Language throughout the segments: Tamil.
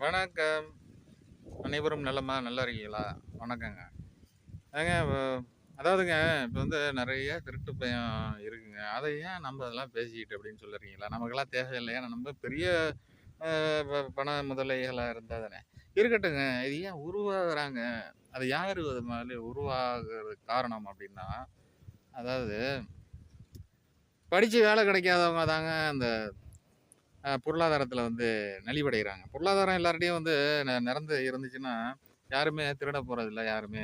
வணக்கம். அனைவரும் நல்லம்மா நல்லா இருக்கீங்களா? வணக்கங்க. ஏங்க அதாவதுங்க இப்போ வந்து நிறைய திருட்டு பயம் இருக்குங்க. அதை ஏன் நம்ம அதெல்லாம் பேசிக்கிட்டு அப்படின்னு சொல்லுறீங்களா நமக்கெல்லாம் தேவையில்லை. ஏன்னா நம்ம பெரிய ப- பண முதலைகளாக இருந்தால் தானே. இருக்கட்டுங்க. இது ஏன் உருவாகிறாங்க? அது யார் அது மாதிரி உருவாகிறது காரணம் அப்படின்னா அதாவது படித்து வேலை கிடைக்காதவங்க தாங்க அந்த பொருளாதாரத்தில் வந்து நலிவடைகிறாங்க பொருளாதாரம் எல்லார்டையும் வந்து ந- நிறந்து இருந்துச்சுன்னா யாருமே திருட போகிறதில்ல யாருமே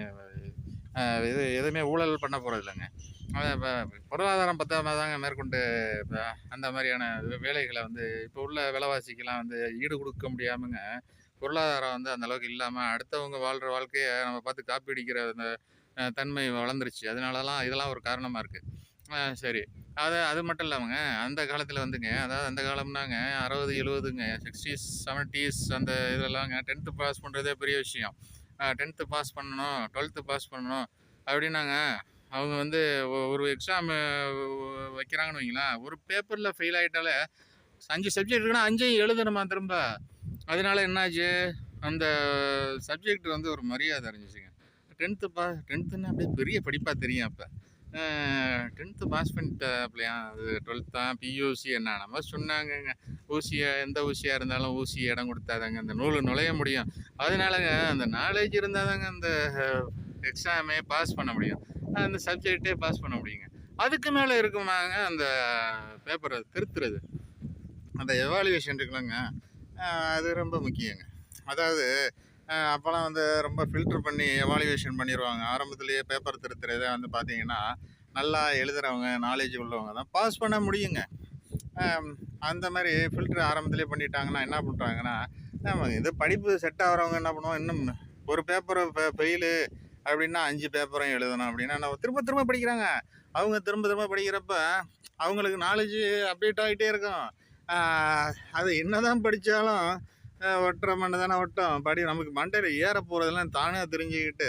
இது எதுவுமே ஊழல் பண்ண போகிறதில்லைங்க இப்போ பொருளாதாரம் பத்தாம தாங்க மேற்கொண்டு அந்த மாதிரியான வேலைகளை வந்து இப்போ உள்ள விலைவாசிக்கெல்லாம் வந்து ஈடு கொடுக்க முடியாமங்க பொருளாதாரம் வந்து அந்த அளவுக்கு இல்லாமல் அடுத்தவங்க வாழ்கிற வாழ்க்கையை நம்ம பார்த்து காப்பி அடிக்கிற அந்த தன்மை வளர்ந்துருச்சு. அதனாலலாம் இதெல்லாம் ஒரு காரணமாக இருக்குது சரி. அது அது மட்டும் இல்லாமங்க அந்த காலத்தில் வந்துங்க அதாவது அந்த காலம்னாங்க அறுபது எழுபதுங்க சிக்ஸ்டீஸ் செவன்ட்டீஸ் அந்த இதெல்லாம்ங்க டென்த்து பாஸ் பண்ணுறதே பெரிய விஷயம். டென்த்து பாஸ் பண்ணணும் டுவெல்த்து பாஸ் பண்ணணும் அப்படின்னாங்க அவங்க வந்து ஒரு எக்ஸாம் வைக்கிறாங்கன்னு வைங்களேன் ஒரு பேப்பரில் ஃபெயில் ஆகிட்டாலே அஞ்சு சப்ஜெக்ட் இருக்குன்னா அஞ்சையும் எழுதணுமா திரும்ப? அதனால என்னாச்சு? அந்த சப்ஜெக்ட் வந்து ஒரு மரியாதை அறிஞ்சிச்சுங்க டென்த்து பா டென்த்துன்னா அப்படியே பெரிய படிப்பாக தெரியும் அப்போ. டென்த்து பாஸ் பண்ணிட்டாப்லையா? அது டுவெல்த் தான். பியூசி என்ன? நம்ம சொன்னாங்கங்க. ஊசியை எந்த ஊசியாக இருந்தாலும் ஊசி இடம் கொடுத்தாதாங்க அந்த நூல் நுழைய முடியும். அதனாலங்க அந்த நாலேஜ் இருந்தால் தாங்க அந்த எக்ஸாமே பாஸ் பண்ண முடியும். அந்த சப்ஜெக்டே பாஸ் பண்ண முடியுங்க. அதுக்கு மேலே இருக்குமாங்க அந்த பேப்பரை திருத்துறது. அந்த எவாலுவேஷன் இருக்குல்லங்க. அது ரொம்ப முக்கியங்க. அதாவது அப்போல்லாம் வந்து ரொம்ப ஃபில்ட்ரு பண்ணி எவாலுவேஷன் பண்ணிடுவாங்க ஆரம்பத்துலேயே பேப்பர் திருத்துறதை வந்து பார்த்தீங்கன்னா நல்லா எழுதுறவங்க நாலேஜ் உள்ளவங்க தான் பாஸ் பண்ண முடியுங்க. அந்த மாதிரி ஃபில்ட்ரு ஆரம்பத்துலேயே பண்ணிட்டாங்கன்னா என்ன பண்ணுறாங்கன்னா நம்ம இது படிப்பு செட் ஆகிறவங்க என்ன பண்ணுவோம்? இன்னும் ஒரு பேப்பர் ஃபெயிலு அப்படின்னா அஞ்சு பேப்பரையும் எழுதணும் அப்படின்னா நம்ம திரும்ப திரும்ப படிக்கிறாங்க. அவங்க திரும்ப திரும்ப படிக்கிறப்ப அவங்களுக்கு நாலேஜ் அப்டேட் ஆகிட்டே இருக்கும். அது என்ன தான் படித்தாலும் ஒட்டுற மண்ணு தானே ஒட்டும். படி நமக்கு மண்டையில் ஏற போகிறதெல்லாம் தானே தெரிஞ்சுக்கிட்டு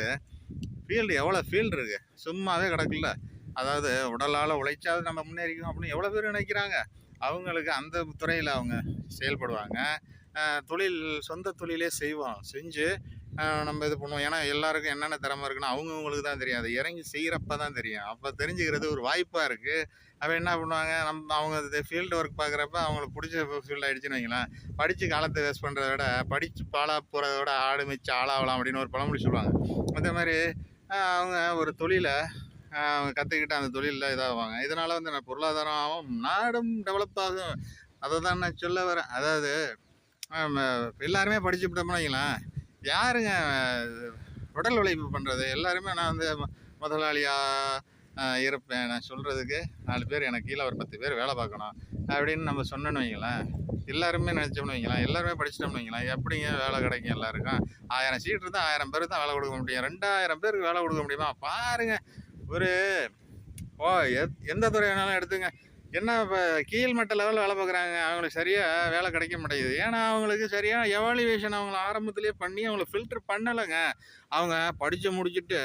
ஃபீல்டு எவ்வளோ ஃபீல்டு இருக்குது சும்மாவே கிடக்குல்ல. அதாவது உடலால் உழைச்சாவது நம்ம முன்னேறிக்கணும் அப்படின்னு எவ்வளோ பேர் நினைக்கிறாங்க? அவங்களுக்கு அந்த துறையில் அவங்க செயல்படுவாங்க. தொழில் சொந்த தொழிலே செய்வோம். செஞ்சு நம்ம இது பண்ணுவோம். ஏன்னா எல்லாருக்கும் என்னென்ன திறமை இருக்குன்னு அவங்கவுங்களுக்கு தான் தெரியும். அதை இறங்கி செய்கிறப்ப தான் தெரியும். அப்போ தெரிஞ்சுக்கிறது ஒரு வாய்ப்பாக இருக்குது அப்போ என்ன பண்ணுவாங்க? நம்ம அவங்க ஃபீல்டு ஒர்க் பார்க்குறப்ப அவங்களுக்கு பிடிச்ச ஃபீல்டு ஆகிடுச்சுன்னு வைங்களேன். படித்து காலத்தை வேஸ்ட் பண்ணுறத விட படித்து பாலாக போகிறத விட ஆடு மிச்சு ஆளாகலாம் அப்படின்னு ஒரு பழமொழி சொல்லுவாங்க. அதே மாதிரி அவங்க ஒரு தொழிலை அவங்க கற்றுக்கிட்டு அந்த தொழிலில் இதாகுவாங்க. இதனால் வந்து நான் பொருளாதாரம் ஆகும் நாடும் டெவலப் ஆகும். அதை தான் நான் சொல்ல வரேன். அதாவது எல்லாருமே எல்லாருமே படிச்சுவிட்டோம்னு வைங்களேன். யாருங்க உடல் உழைப்பு பண்ணுறது எல்லாருமே நான் வந்து ம- முதலாளியாக இருப்பேன். நான் சொல்கிறதுக்கு நாலு பேர் எனக்கு கீழே ஒரு பத்து பேர் வேலை பார்க்கணும் அப்படின்னு நம்ம சொன்னோன்னு வைங்களேன். எல்லாருமே நினச்சோம்னு வைங்களேன். எல்லாருமே படிச்சிட்டோம்னு வைங்களேன். எப்படிங்க வேலை கிடைக்கும் எல்லாருக்கும்? ஆயிரம் சீட் இருந்தால் ஆயிரம் பேருக்கு தான் வேலை கொடுக்க முடியும். ரெண்டாயிரம் பேருக்கு வேலை கொடுக்க முடியுமா? பாருங்கள் ஒரு ஓ எத் எந்த துறை வேணாலும் எடுத்துங்க. என்ன இப்போ கீழ்மட்ட லெவலில் வேலை பார்க்குறாங்க அவங்களுக்கு சரியாக வேலை கிடைக்க மாட்டேங்குது. ஏன்னா அவங்களுக்கு சரியாக எவாலுவேஷன் அவங்கள ஆரம்பத்திலேயே பண்ணி அவங்கள ஃபில்டர் பண்ணலைங்க. அவங்க படித்து முடிச்சுட்டு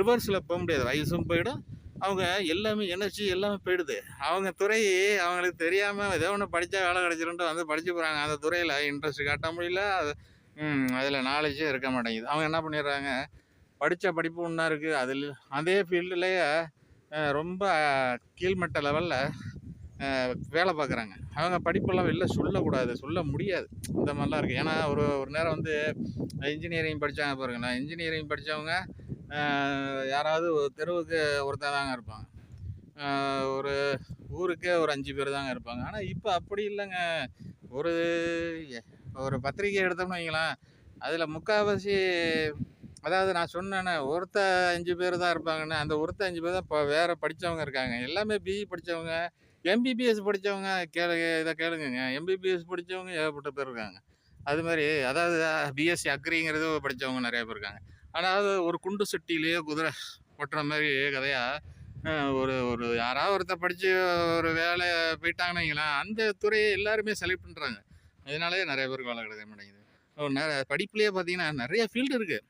ரிவர்ஸில் போக முடியாது. வயசும் போயிடும். அவங்க எல்லாமே எனர்ஜி எல்லாமே போயிடுது. அவங்க துறை அவங்களுக்கு தெரியாமல் ஏதோ ஒன்று படித்தா வேலை கிடச்சிருன்ட்டு வந்து படிச்சு போகிறாங்க அந்த துறையில் இன்ட்ரெஸ்ட் காட்ட முடியல. அது அதில் நாலேஜே இருக்க மாட்டேங்குது. அவங்க என்ன பண்ணிடுறாங்க? படித்த படிப்பு ஒன்றா இருக்குது அதில் அதே ஃபீல்டுலேயே ரொம்ப கீழ்மட்ட லெவலில் வேலை பார்க்குறாங்க. அவங்க படிப்பெல்லாம் வெளில சொல்லக்கூடாது சொல்ல முடியாது. இந்த மாதிரிலாம் இருக்குது ஏன்னா ஒரு ஒரு நேரம் வந்து இன்ஜினியரிங் படித்தாங்க பாருங்களேன் இன்ஜினியரிங் படித்தவங்க யாராவது ஒரு தெருவுக்கு ஒருத்தர் தாங்க இருப்பாங்க. ஒரு ஊருக்கே ஒரு அஞ்சு பேர் தாங்க இருப்பாங்க. ஆனால் இப்போ அப்படி இல்லைங்க. ஒரு ஒரு பத்திரிக்கை எடுத்தோம்னு வைங்களேன் அதில் முக்கால்வாசி அதாவது நான் சொன்னேன்னே ஒருத்த அஞ்சு பேர் தான் இருப்பாங்கன்னு அந்த ஒருத்த அஞ்சு பேர் தான் இப்போ வேறு படித்தவங்க இருக்காங்க. எல்லாமே பிஇ படித்தவங்க எம்பிபிஎஸ் படித்தவங்க கேளுங்க இதை கேளுங்கங்க. எம்பிபிஎஸ் படித்தவங்க ஏகப்பட்ட பேர் இருக்காங்க. அது மாதிரி அதாவது பிஎஸ்சி அக்ரிங்கிறது படித்தவங்க நிறைய பேர் இருக்காங்க. அதாவது ஒரு குண்டு சட்டியிலேயே குதிரை ஒட்டுற மாதிரி கதையாக ஒரு ஒரு யாராவது ஒருத்தர் படித்து ஒரு வேலை போயிட்டாங்கன்னு வைங்களேன் அந்த துறையை எல்லாருமே செலக்ட் பண்ணுறாங்க அதனாலேயே நிறைய பேருக்கு வேலை கிடைக்க மாட்டேங்குது. நிறைய படிப்புலேயே பார்த்தீங்கன்னா நிறைய ஃபீல்டு இருக்குது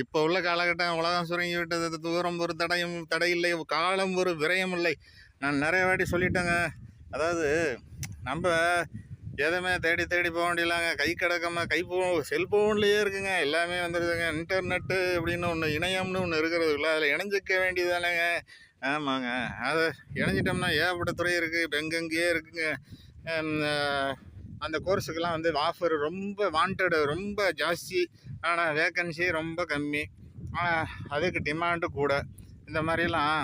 இப்போ உள்ள காலகட்டம் உலகம் சுருங்கி விட்டது தூரம் ஒரு தடையும் தடையில்லை காலம் ஒரு விரயம் இல்லை. நான் நிறைய வாட்டி சொல்லிட்டேங்க. அதாவது நம்ம எதுவுமே தேடி தேடி போக வேண்டியலாங்க கை கிடக்காம கை போ செல்ஃபோன்லேயே இருக்குங்க. எல்லாமே வந்துடுதுங்க இன்டர்நெட்டு அப்படின்னு ஒன்று இணையம்னு ஒன்று இருக்கிறதுக்குள்ள அதில் இணைஞ்சிக்க வேண்டியதானேங்க ஆமாங்க. அதை இணைஞ்சிட்டோம்னா ஏகப்பட்ட துறை இருக்குது இப்போ எங்கெங்கேயே இருக்குங்க. அந்த கோர்ஸுக்கெல்லாம் வந்து ஆஃபர் ரொம்ப வாண்டடு ரொம்ப ஜாஸ்தி. ஆனால் வேக்கன்சி ரொம்ப கம்மி. ஆனால் அதுக்கு டிமாண்டு கூட. இந்த மாதிரிலாம்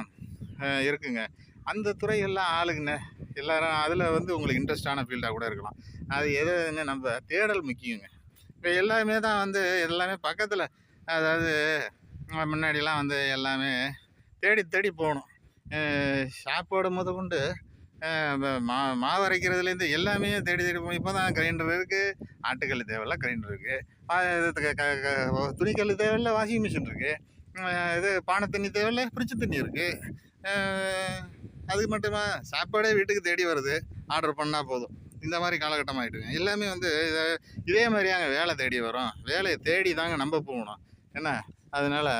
இருக்குங்க. அந்த துறைகள்லாம் ஆளுங்க எல்லாரும் அதில் வந்து உங்களுக்கு இன்ட்ரெஸ்டான ஃபீல்டாக கூட இருக்கலாம். அது எதுன்னு நம்ம தேடல் முக்கியங்க. இப்போ எல்லாமே தான் வந்து எல்லாமே பக்கத்தில் அதாவது முன்னாடிலாம் வந்து எல்லாமே தேடி தேடி போகணும். சாப்பாடு முத கொண்டு மா மாவு அரைக்கிறதுலேருந்து எல்லாமே தேடி தேடி போகணும். இப்போ தான் கிரைண்டர் இருக்குது ஆட்டுக்கல் தேவையில்ல கிரைண்டர் இருக்குது துணிக்கல் தேவையில்ல வாஷிங் மிஷின் இருக்குது இது பானை தண்ணி தேவையில்ல ஃப்ரிட்ஜ் தண்ணி இருக்குது அது மட்டுமா? சாப்பாடே வீட்டுக்கு தேடி வருது. ஆர்டர் பண்ணால் போதும். இந்த மாதிரி காலகட்டம் ஆகிட்டுங்க எல்லாமே வந்து இதை இதே மாதிரியாங்க வேலை தேடி வரும். வேலையை தேடி தாங்க நம்ம போகணும். என்ன? அதனால்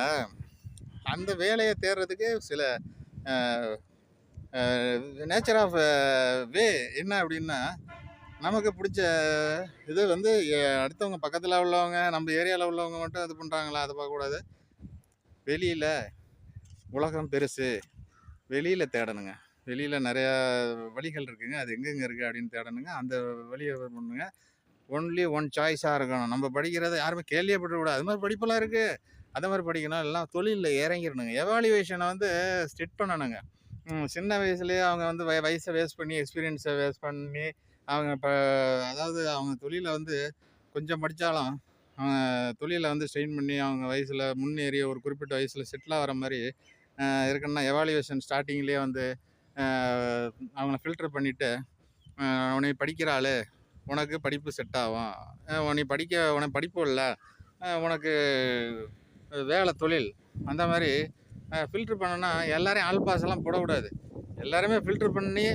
அந்த வேலையை தேடுறதுக்கு சில நேச்சர் ஆஃப் வே என்ன அப்படின்னா நமக்கு பிடிச்ச இது வந்து அடுத்தவங்க பக்கத்தில் உள்ளவங்க நம்ம ஏரியாவில் உள்ளவங்க மட்டும் இது பண்ணுறாங்களா அதை பார்க்கக்கூடாது. வெளியில் உலகம் பெருசு. வெளியில் தேடணுங்க. வெளியில் நிறையா வழிகள் இருக்குங்க. அது எங்கெங்கே இருக்குது அப்படின்னு தேடணுங்க. அந்த வழியை பண்ணுங்க. ஒன்லி ஒன் சாய்ஸாக இருக்கணும். நம்ம படிக்கிறத யாருமே கேள்விப்பட்டு அது மாதிரி படிப்பெல்லாம் இருக்குது அந்த மாதிரி படிக்கணும். எல்லாம் தொழிலில் இறங்கிடணுங்க. எவாலுவேஷனை வந்து ஸ்டிட் பண்ணணுங்க. சின்ன வயசுலேயே அவங்க வந்து வய வயசை வேஸ்ட் பண்ணி எக்ஸ்பீரியன்ஸை வேஸ்ட் பண்ணி அவங்க இப்போ அதாவது அவங்க தொழிலை வந்து கொஞ்சம் படித்தாலும் அவங்க தொழிலை வந்து ஸ்ட்ரெயின் பண்ணி அவங்க வயசில் முன்னேறி ஒரு குறிப்பிட்ட வயசில் செட்டில் ஆகிற மாதிரி இருக்குன்னா எவாலுவேஷன் ஸ்டார்டிங்லேயே வந்து அவங்கள ஃபில்டர் பண்ணிவிட்டு உன்னை படிக்கிற ஆள் உனக்கு படிப்பு செட் ஆகும். உன்னை படிக்க உனக்கு படிப்பு இல்லை. உனக்கு வேலை தொழில். அந்த மாதிரி ஃபில்ட்ரு பண்ணனா எல்லாரையும் ஆல் பாஸ் எல்லாம் போடக்கூடாது. எல்லாருமே ஃபில்ட்ரு பண்ணி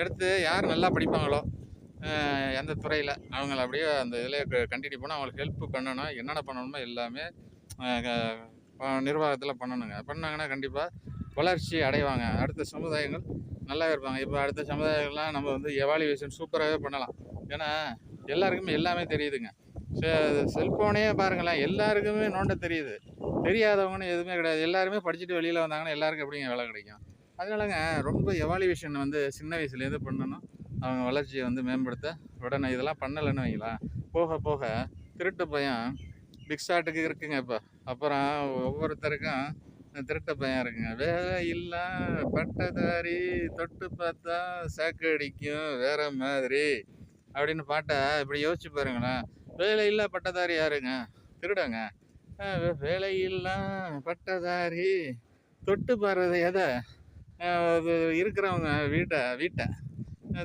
எடுத்து யார் நல்லா படிப்பாங்களோ எந்த துறையில் அவங்கள அப்படியே அந்த இதில் கண்டினியூ பண்ணால் அவங்களுக்கு ஹெல்ப் பண்ணணும். என்னென்ன பண்ணணுமோ எல்லாமே நிர்வாகத்தில் பண்ணணுங்க. பண்ணாங்கன்னா கண்டிப்பாக வளர்ச்சி அடைவாங்க. அடுத்த சமுதாயங்கள் நல்லாவே இருப்பாங்க. இப்போ அடுத்த சமுதாயங்கள்லாம் நம்ம வந்து எவாலுவேஷன் சூப்பராகவே பண்ணலாம். ஏன்னா எல்லாருக்குமே எல்லாமே தெரியுதுங்க. செல்ஃபோனே பாருங்களேன் எல்லாருக்குமே நோண்ட தெரியுது. தெரியாதவங்கன்னு எதுவுமே கிடையாது. எல்லாருமே படிச்சுட்டு வெளியில் வந்தாங்கன்னா எல்லாருக்கும் எப்படிங்க வேலை கிடைக்கும்? அதனாலங்க ரொம்ப எவாலுவேஷன் வந்து சின்ன வயசுலேருந்து பண்ணணும். அவங்க வளர்ச்சியை வந்து மேம்படுத்த உடனே இதெல்லாம் பண்ணலைன்னு வைங்களா போக போக திருட்டு பையன் பிக்ஷாட்டுக்கு இருக்குங்க இப்போ. அப்புறம் ஒவ்வொருத்தருக்கும் திருட்டு பையன் இருக்குங்க. வேலை இல்லை பட்டதாரி தொட்டு பார்த்தா சாக்கடிக்கும் வேற மாதிரி. அப்படின்னு பாட்டை இப்படி யோசிச்சு பாருங்களேன். வேலை இல்லை பட்டதாரி யாருங்க? திருடங்க. வே- வேலை இல்லை பட்டதாரி. தொட்டு பாடுறது எதை? அது இருக்கிறவங்க வீட்டை வீட்டை.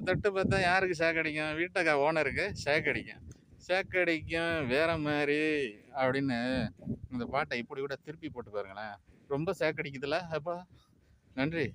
தொட்டு பார்த்தா யாருக்கு ஷேக்கடிக்கும் வீட்டை ஓனருக்கு ஷேக்கடிக்கும் சேக்கடிக்கும் வேற மாதிரி. அப்படின்னு இந்த பாட்டை இப்படி கூட திருப்பி போட்டு பாருங்களேன். ரொம்ப ஷேக்கடிக்குதுல அப்போ நன்றி.